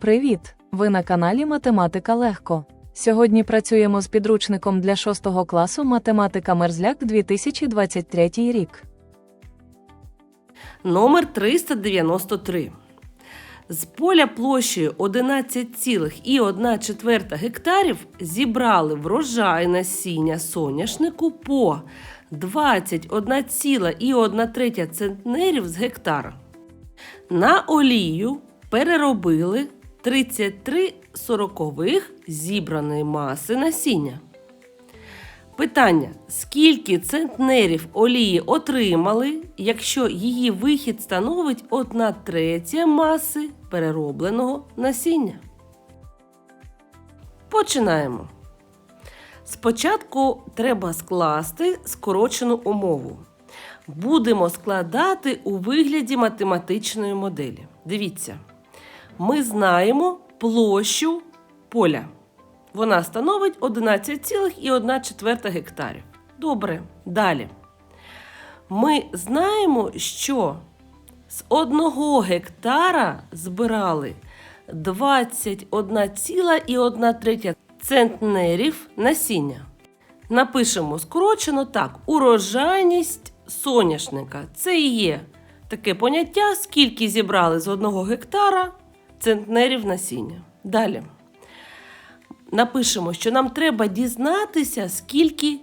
Привіт! Ви на каналі Математика Легко. Сьогодні працюємо з підручником для 6 класу Математика Мерзляк 2023 рік. Номер 393. З поля площею 11,1 гектарів зібрали врожай насіння соняшнику по 21,1 центнерів з гектара. На олію переробили 33 сорокових зібраної маси насіння. Питання: скільки центнерів олії отримали, якщо її вихід становить 1 третя маси переробленого насіння? Починаємо. Спочатку треба скласти скорочену умову. Будемо складати у вигляді математичної моделі. Дивіться, ми знаємо площу поля. Вона становить 11,1 гектарів. Добре, далі. Ми знаємо, що з одного гектара збирали 21,1 центнерів насіння. Напишемо скорочено так: урожайність соняшника. Це і є таке поняття, скільки зібрали з одного гектара центнерів насіння. Далі напишемо, що нам треба дізнатися, скільки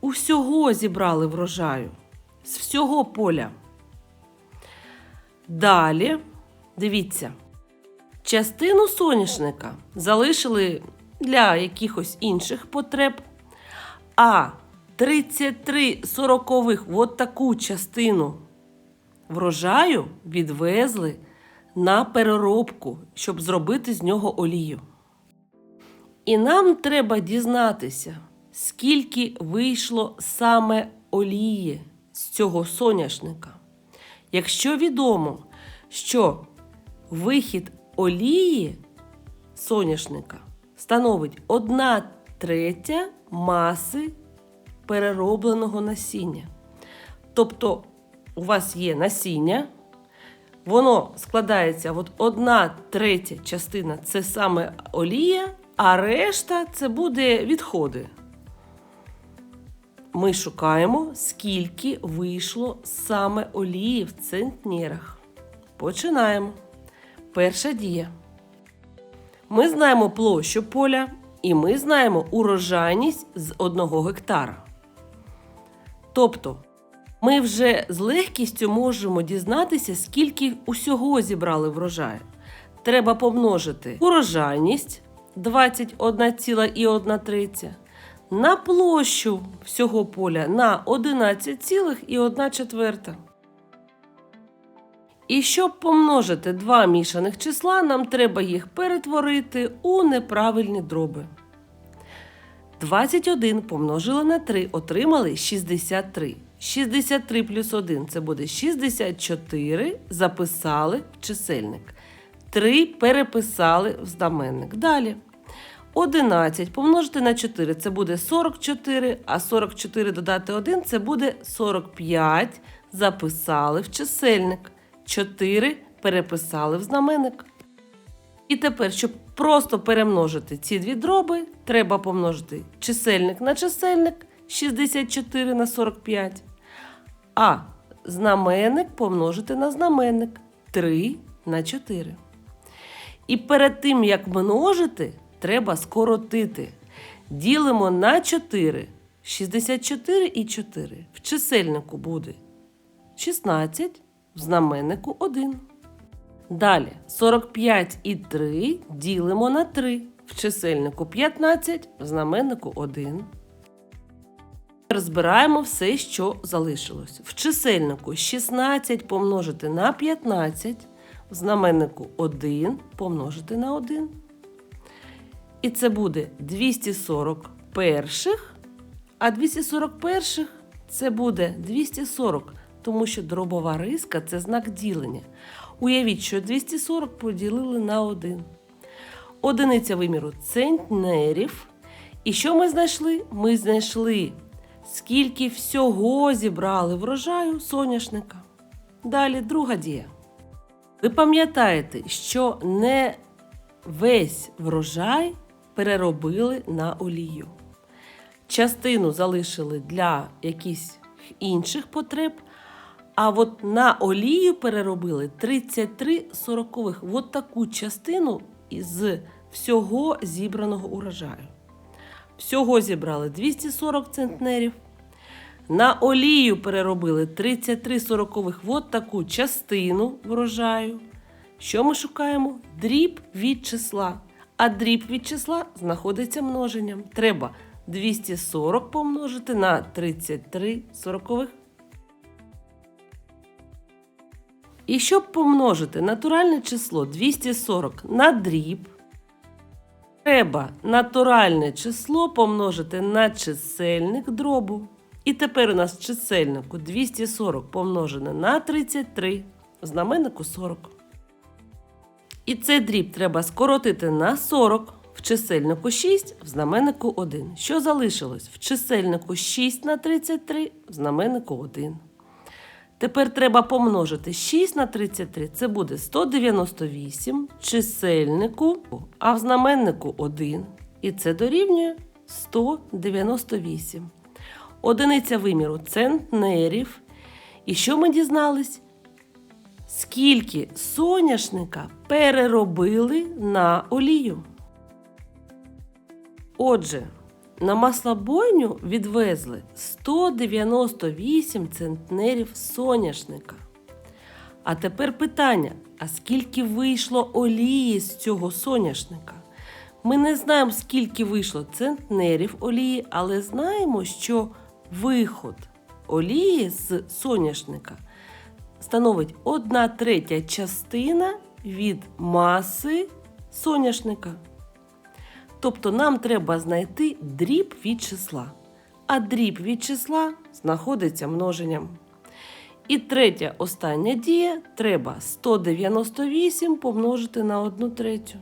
усього зібрали врожаю з всього поля. Далі, дивіться, частину соняшника залишили для якихось інших потреб, а 33 сорокових от таку частину врожаю відвезли на переробку, щоб зробити з нього олію. І нам треба дізнатися, скільки вийшло саме олії з цього соняшника. Якщо відомо, що вихід олії соняшника становить 1 третя маси переробленого насіння. Тобто у вас є насіння, воно складається от 1 третя частина це саме олія, а решта це буде відходи. Ми шукаємо, скільки вийшло саме олії в центнерах. Починаємо. Перша дія. Ми знаємо площу поля і ми знаємо урожайність з 1 гектара. Тобто, ми вже з легкістю можемо дізнатися, скільки усього зібрали врожаю. Треба помножити урожайність 21,1 на площу всього поля на 11,1. І щоб помножити два мішаних числа, нам треба їх перетворити у неправильні дроби. 21 помножили на 3, отримали 63. 63 плюс 1 це буде 64, записали в чисельник. 3 переписали в знаменник. Далі. 11 помножити на 4 це буде 44, а 44 додати 1 це буде 45. Записали в чисельник. 4 переписали в знаменник. І тепер, щоб просто перемножити ці дві дроби, треба помножити чисельник на чисельник 64 на 45, а знаменник помножити на знаменник 3 на 4. І перед тим, як множити, треба скоротити. Ділимо на 4. 64 і 4. В чисельнику буде 16, в знаменнику 1. Далі 45 і 3 ділимо на 3. В чисельнику 15, в знаменнику 1. Розбираємо все, що залишилось. В чисельнику 16 помножити на 15, в знаменнику 1 помножити на 1. І це буде 240 перших, а 241 це буде 240, тому що дробова риска це знак ділення. Уявіть, що 240 поділили на 1. Одиниця виміру центнерів. І що ми знайшли? Ми знайшли, скільки всього зібрали врожаю соняшника. Далі друга дія. Ви пам'ятаєте, що не весь врожай переробили на олію. Частину залишили для якихось інших потреб, а от на олію переробили 33 сорокових. От таку частину із всього зібраного урожаю. Всього зібрали 240 центнерів. На олію переробили 33 сорокових. От таку частину врожаю. Що ми шукаємо? Дріб від числа. А дріб від числа знаходиться множенням. Треба 240 помножити на 33 сорокових. І щоб помножити натуральне число 240 на дріб, треба натуральне число помножити на чисельник дробу. І тепер у нас в чисельнику 240 помножене на 33, в знаменнику 40. І цей дріб треба скоротити на 40, в чисельнику 6, в знаменнику 1. Що залишилось? В чисельнику 6 на 33, в знаменнику 1. Тепер треба помножити 6 на 33, це буде 198 чисельнику, а в знаменнику 1. І це дорівнює 198. Одиниця виміру центнерів. І що ми дізнались? Скільки соняшника переробили на олію? Отже, на маслобойню відвезли 198 центнерів соняшника. А тепер питання: а скільки вийшло олії з цього соняшника? Ми не знаємо, скільки вийшло центнерів олії, але знаємо, що виход олії з соняшника становить 1 третя частина від маси соняшника. Тобто нам треба знайти дріб від числа. А дріб від числа знаходиться множенням. І третя остання дія треба 198 помножити на 1 третю.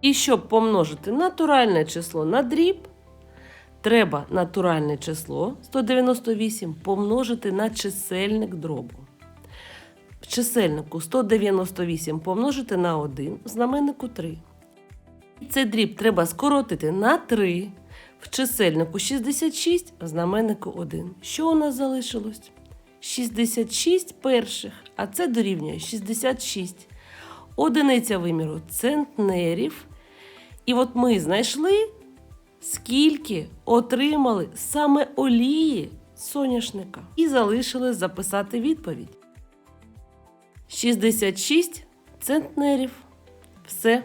І щоб помножити натуральне число на дріб, треба натуральне число 198 помножити на чисельник дробу. В чисельнику 198 помножити на 1, в знаменнику 3. Цей дріб треба скоротити на 3. В чисельнику 66, в знаменнику 1. Що у нас залишилось? 66 перших, а це дорівнює 66. Одиниця виміру центнерів. І от ми знайшли, скільки отримали саме олії соняшника. І залишили записати відповідь. 66 центнерів. Все,